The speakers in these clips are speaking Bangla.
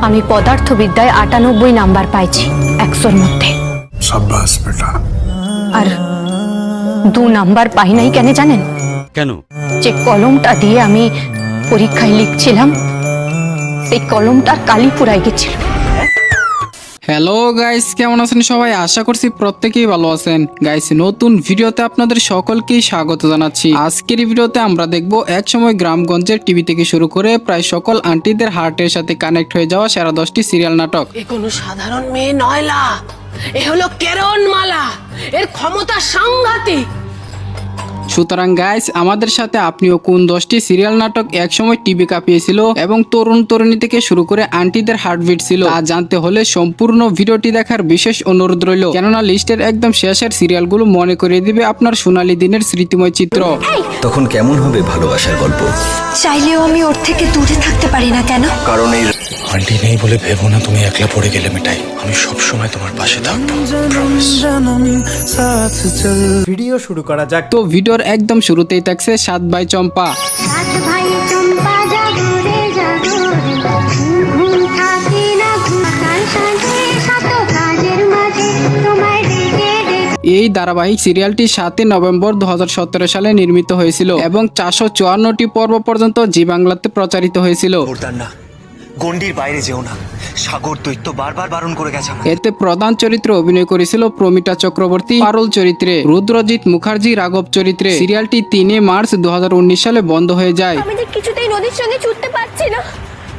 আমি পদার্থবিদ্যায় আটানব্বই নাম্বার পাইছি একশোর মধ্যে। আর দু নাম্বার পাই নাই কেন জানেন? কেন? যে কলমটা দিয়ে আমি পরীক্ষায় লিখছিলাম সেই কলমটার কালি পুরাই গেছিল। হ্যালো গাইস কেমন আছেন সবাই? আশা করছি প্রত্যেকেই ভালো আছেন। গাইস নতুন ভিডিওতে আপনাদের সকলকেই স্বাগত জানাচ্ছি। আজকের ভিডিওতে আমরা দেখব এক সময় গ্রামগঞ্জের টিভি থেকে শুরু করে প্রায় সকল আন্টিদের হার্টের সাথে কানেক্ট হয়ে যাওয়া সেরা দশটি সিরিয়াল নাটক। এ কোনো সাধারণ মেয়ে নয়লা। এ হলো কেরণমালা এর ক্ষমতা সাংঘাতিক। সুতরাং গাইস আমাদের সাথে আপনিও কোন দশটি সিরিয়াল নাটক একসময় টিভি কাঁপিয়েছিল এবং তরুণ তরুণী থেকে শুরু করে আন্টিদের হার্টবিট ছিল আর জানতে হলে সম্পূর্ণ ভিডিওটি দেখার বিশেষ অনুরোধ রইল। কেননা লিস্টের একদম শেষের সিরিয়ালগুলো মনে করিয়ে দিবে আপনার সোনালী দিনের স্মৃতিময় চিত্র। তখন কেমন হবে ভালোবাসার গল্প? চাইলেও আমি ওর থেকে দূরে থাকতে পারি না কেন? কারণ এই আন্টি নেই বলে ভেবো না তুমি একলা পড়ে গেলে মিটাই। আমি সব সময় তোমার পাশে থাকব ভিডিও শুরু করা যাক। তো ভিডিও একদম শুরুতেই থাকছে সাত বাই চম্পা। ভাই চম্পা এই ধারাবাহিক সিরিয়ালটি সাতই নভেম্বর দু হাজার সতেরো সালে নির্মিত হয়েছিল এবং চারশো চুয়ান্নটি পর্ব পর্যন্ত জি বাংলাতে প্রচারিত হয়েছিল। গন্ডির বাইরে যেও না সাগর দৈত্য বারবার বারণ করে গেছে এতে প্রধান চরিত্রে অভিনয় করেছিল প্রমিতা চক্রবর্তী পারুল চরিত্রে রুদ্রজিৎ মুখার্জি রাঘব চরিত্রে সিরিয়ালটি তিনে মার্চ দুহাজার উনিশ সালে বন্ধ হয়ে যায় আমি যে কিছুতেই নদীর সঙ্গে ছুটতে পারছি না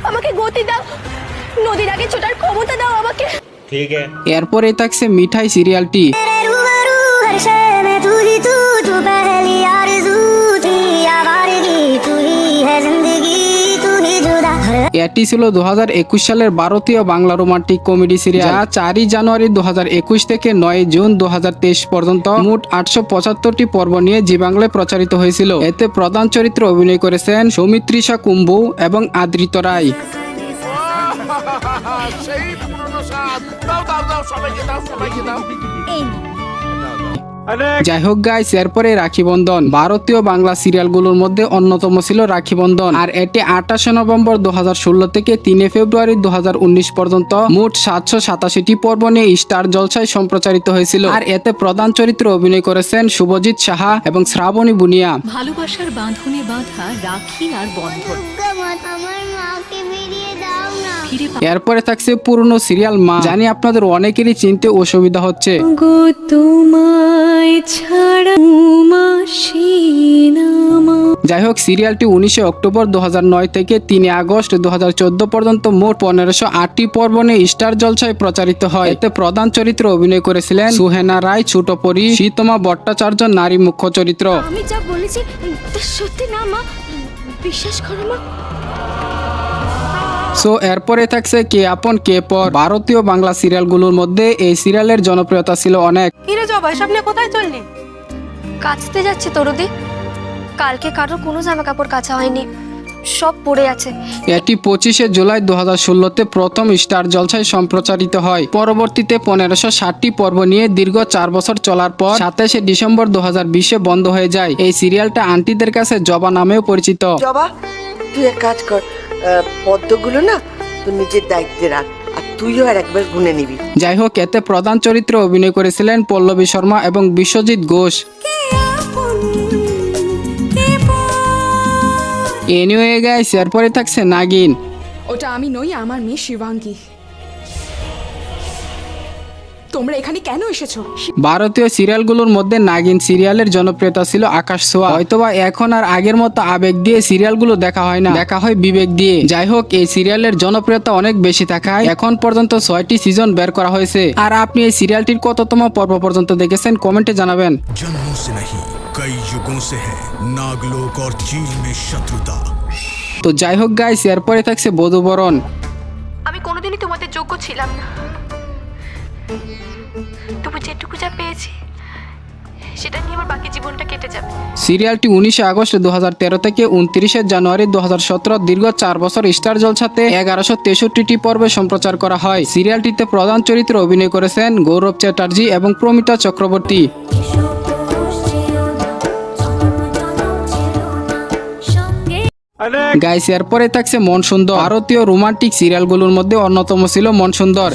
আমাকে গতি দাও নদীর আগে ছোটার ক্ষমতা দাও আমাকে ঠিক এরপরে থাকছে মিঠাই সিরিয়ালটি এটি ছিল দুহাজার একুশ সালের ভারতীয় বাংলা রোমান্টিক কমেডি সিরিয়াল যা চারই জানুয়ারি দু হাজার একুশ থেকে নয় জুন দু হাজার তেইশ পর্যন্ত মোট আটশো পঁচাত্তরটি পর্ব নিয়ে জি বাংলায় প্রচারিত হয়েছিল। এতে প্রধান চরিত্রে অভিনয় করেছেন সৌমিত্রিষা কুম্ভু এবং আদৃত রায়। যাই হোক গাইস এরপরে রাখি বন্ধন। ভারতীয় বাংলা সিরিয়ালগুলোর মধ্যে অন্যতম ছিল রাখি বন্ধন। আর এটি আঠাশে নভেম্বর দু হাজার ষোলো থেকে তিনে ফেব্রুয়ারি দু হাজার উনিশ পর্যন্ত মোট সাতশো সাতাশিটি পর্ব নিয়ে স্টার জলসায় সম্প্রচারিত হয়েছিল। আর এতে প্রধান চরিত্রে অভিনয় করেছেন শুভজিৎ সাহা এবং শ্রাবণী বুনিয়া। ভালোবাসার বাঁধনে বাঁধা রাখি আর বন্ধন। আমার মাকে এরপরে থাকছে পুরনো সিরিয়াল মা। জানি আপনাদের অনেকেরই চিনতে অসুবিধা হচ্ছে। তোমায় ছাড়া যাই হোক সিরিয়ালটি উনিশে অক্টোবর দু হাজার নয় থেকে তিন আগস্ট দু হাজার চোদ্দ পর্যন্ত মোট পনেরোশো আটটি পর্ব নিয়ে স্টার জলসায় প্রচারিত হয়। এতে প্রধান চরিত্রে অভিনয় করেছিলেন সুহেনা রায় ছোট পরি শীতমা ভট্টাচার্য নারী মুখ্য চরিত্র। আমি যা বলেছি সত্যি না মা? বিশ্বাস করো মা সো এরপরে থাকছে কে আপন কে পর। ভারতীয় বাংলা সিরিয়ালগুলোর মধ্যে এই সিরিয়ালের জনপ্রিয়তা ছিল অনেক। কিরে জবা সামনে কোথায় চললি? কাচতে যাচ্ছে তরুদি। কালকে কারোর কোনো জামা কাপড় কাচা হয়নি। সব পড়ে আছে। এটি পঁচিশে জুলাই দু হাজার ষোলোতে প্রথম স্টার জলসায় সম্প্রচারিত হয়। পরবর্তীতে পনেরোশো ষাটটি পর্ব নিয়ে দীর্ঘ চার বছর চলার পর সাতাশে ডিসেম্বর দু হাজার বিশে বন্ধ হয়ে যায়। এই সিরিয়ালটা আন্টিদের কাছে জবা নামেও পরিচিত। জবা তুই এক কাজ কর। পদ্মগুলো না তুই নিজের দায়িত্বে রাখ আর তুইও আর একবার গুনে নিবি। যাই হোক এতে প্রধান চরিত্রে অভিনয় করেছিলেন পল্লবী শর্মা এবং বিশ্বজিৎ ঘোষ। এনিওয়ে গাইস এরপরে থাকছে নাগিন। ওটা আমি নই আমার মেয়ে শিবাঙ্গী। তোমরা এখানে কেন এসেছো ভারতীয় সিরিয়ালগুলোর মধ্যে নাগিন সিরিয়ালের জনপ্রিয়তা ছিল আকাশ ছোঁয়া হয়তোবা এখন আর আগের মতো আবেগ দিয়ে সিরিয়ালগুলো দেখা হয় না দেখা হয় বিবেক দিয়ে যাই হোক এই সিরিয়ালের জনপ্রিয়তা অনেক বেশি থাকায় এখন পর্যন্ত ছয়টি সিজন বের করা হয়েছে আর আপনি এই সিরিয়ালটির কততম পর্ব পর্যন্ত দেখেছেন কমেন্টে জানাবেন जन्मों से नहीं कई युगों से है नागलोक और चीन में शत्रुता তো যাই হোক গাইস এরপরে থাকছে বধুবরণ আমি কোনোদিনই তোমাদের যোগ্য ছিলাম না তবু যেটুকু যা পেয়েছি, সেটা নিয়ে আমার বাকি জীবনটা কেটে যাবে। সিরিয়ালটি উনিশে আগস্ট দুহাজার তেরো থেকে উনত্রিশে জানুয়ারি দু দীর্ঘ চার বছর স্টার জলসাতে এগারোশো তেষট্টিটি পর্বে সম্প্রচার করা হয়। সিরিয়ালটিতে প্রধান চরিত্রে অভিনয় করেছেন গৌরব চ্যাটার্জি এবং প্রমিতা চক্রবর্তী। গাইস, এরপরে থাকছে মন সুন্দর ভারতীয় রোমান্টিক সিরিয়ালগুলোর মধ্যে অন্যতম ছিল মন সুন্দর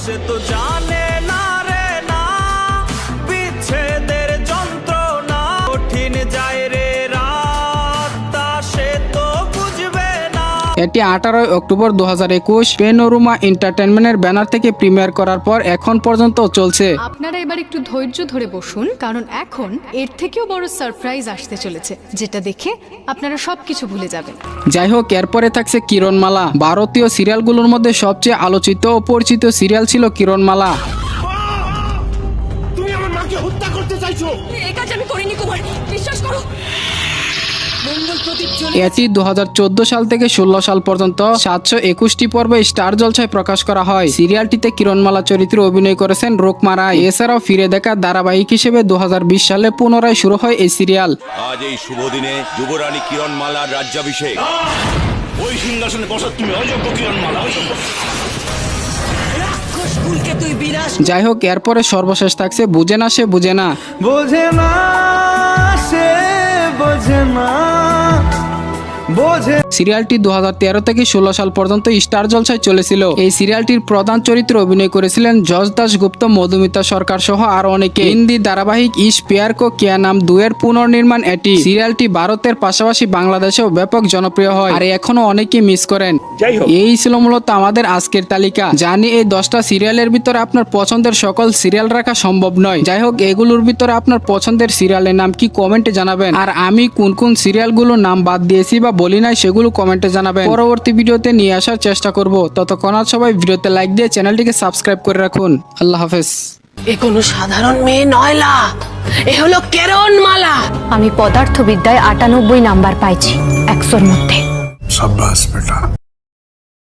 এটি আঠারোই অক্টোবর দু হাজার একুশ পেনোরুমা এন্টারটেনমেন্টের ব্যানার থেকে প্রিমিয়ার করার পর এখন পর্যন্ত চলছে। আপনারা এবার একটু ধৈর্য ধরে বসুন কারণ এখন এর থেকেও বড় সারপ্রাইজ আসতে চলেছে যেটা দেখে আপনারা সবকিছু ভুলে যাবেন। যাই হোক এরপরে থাকছে কিরণমালা। ভারতীয় সিরিয়ালগুলোর মধ্যে সবচেয়ে আলোচিত ও পরিচিত সিরিয়াল ছিল কিরণমালা। এটি দু হাজার চোদ্দ সাল থেকে ষোলো সাল পর্যন্ত সাতশো একুশটি পর্বে স্টার জলসায় প্রকাশ করা হয়। সিরিয়ালটিতে কিরণমালা চরিত্রে অভিনয় করেছেন রোকমা রায়। এছাড়াও ফিরে দেখা ধারাবাহিক হিসেবে দুহাজার বিশ সালে পুনরায় শুরু হয় এই সিরিয়াল। আজ এই শুভ দিনে যুবরানী কিরণ মালার রাজ্যাভিষেক। ওই সিংহাসনে বসত তুমি অযোগ্য কিরণ মালা যাই হোক এরপরে সর্বশেষ থাকছে বুঝে না সে বুঝে না। বোঝে না। ခြင်းမှာ বোঝে। সিরিয়ালটি দুহাজার তেরো থেকে ষোলো সাল পর্যন্ত স্টার জলসায় চলেছিল। এই সিরিয়ালটির প্রধান চরিত্রে অভিনয় করেছিলেন যশ দাস গুপ্ত মধুমিতা সরকার সহ আরও অনেকে। হিন্দি ধারাবাহিক ইস পেয়ার কো কিয়া নাম দুয়ের পুনর্নির্মাণ এটি। সিরিয়ালটি ভারতের পাশাপাশি বাংলাদেশেও ব্যাপক জনপ্রিয় হয় আর এখনও অনেকে মিস করেন। এই ছিল মূলত আমাদের আজকের তালিকা। জানি এই দশটা সিরিয়ালের ভিতরে আপনার পছন্দের সকল সিরিয়াল রাখা সম্ভব নয়। যাই হোক এগুলোর ভিতরে আপনার পছন্দের সিরিয়ালের নাম কি কমেন্টে জানাবেন। আর আমি কোন কোন সিরিয়ালগুলোর নাম বাদ দিয়েছি বা বলি নাই সেগুলো কমেন্টে জানাবেন। পরবর্তী ভিডিওতে নিয়ে আসার চেষ্টা করব। ততক্ষণ আর সবাই ভিডিওতে লাইক দিয়ে চ্যানেলটিকে সাবস্ক্রাইব করে রাখুন। আল্লাহ হাফেজ। এ কোনো সাধারণ মেয়ে নয় লা। এ হলো কেরন মালা আমি পদার্থবিদ্যায় আটানব্বই নাম্বার পাইছি একশোর মধ্যে। সাব্বাস বেটা।